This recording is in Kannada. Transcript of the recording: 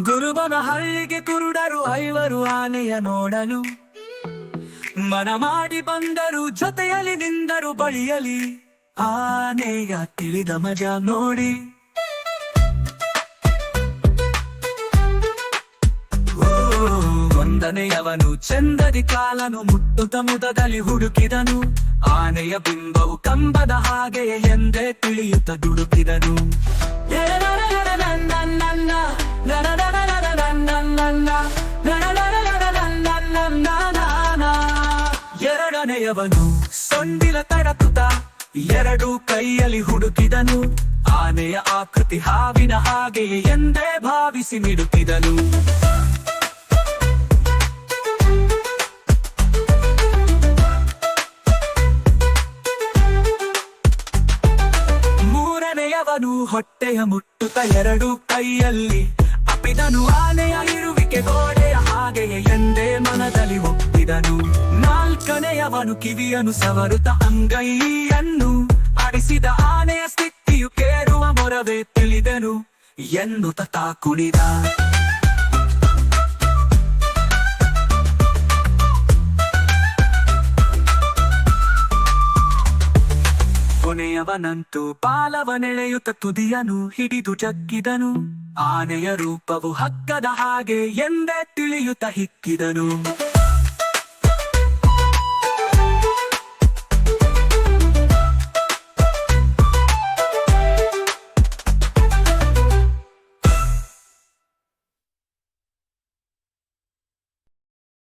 ಗುರುಬನ ಹಳ್ಳಿಗೆ ಕುರುಡರು ಐವರು ಆನೆಯ ನೋಡಲು. ಮನ ಮಾಡಿ ಬಂದರು, ಜೊತೆಯಲ್ಲಿ ನಿಂದರು ಬಳಿಯಲಿ. ಆನೆಯ ತಿಳಿದ ಮಜಾ ನೋಡಿ. ಒಂದನೆಯವನು ಚಂದದಿ ಕಾಲನು ಮುಟ್ಟು ಮುದದಲ್ಲಿ ಹುಡುಕಿದನು. ಆನೆಯ ಬಿಂಬವು ಕಂಬದ ಹಾಗೆಯೇ ಎಂದೇ ತಿಳಿಯುತ್ತ ದುಡುಕಿದನು. ಎರಡನೆಯವನು ಸೊಂಡಿಲ ತಡತುತ ಎರಡು ಕೈಯಲ್ಲಿ ಹುಡುಕಿದನು ಆನೆಯ ಆಕೃತಿ ಹಾವಿನ ಹಾಗೆ ಎಂದೇ ಭಾವಿಸಿ ಮಿಡುಕಿದನು ಮೂರನೆಯವನು ಹೊಟ್ಟೆಯ ಮುಟ್ಟುತ್ತ ಎರಡು ಕೈಯಲ್ಲಿ ಅಪ್ಪಿದನು ಆನೆಯ ಇರುವಿಕೆ ಗೋಡೆಯ ಹಾಗೆಯೇ ಎಂದೇ ಮನದಲ್ಲಿ ಒಪ್ಪಿದನು. ನಾಲ್ಕನೆಯವನು ಕಿವಿಯನು ಸವರುತ ಅಂಗೈಯನ್ನು ಅಡಿಸಿದ ಆನೆಯ ಸ್ಥಿತಿಯು ಕೇರುವ ಮೊರವೇ ತಿಳಿದನು ಎಂದು ತತಾ ಕುಣಿದ ಕೊನೆಯವನಂತೂ ಪಾಲವನೆಳೆಯುತ್ತ ತುದಿಯನು ಹಿಡಿದು ಜಗ್ಗಿದನು ಆನೆಯ ರೂಪವು ಹಕ್ಕದ ಹಾಗೆ ಎಂದೇ ತಿಳಿಯುತ್ತ ಹಿಕ್ಕಿದನು.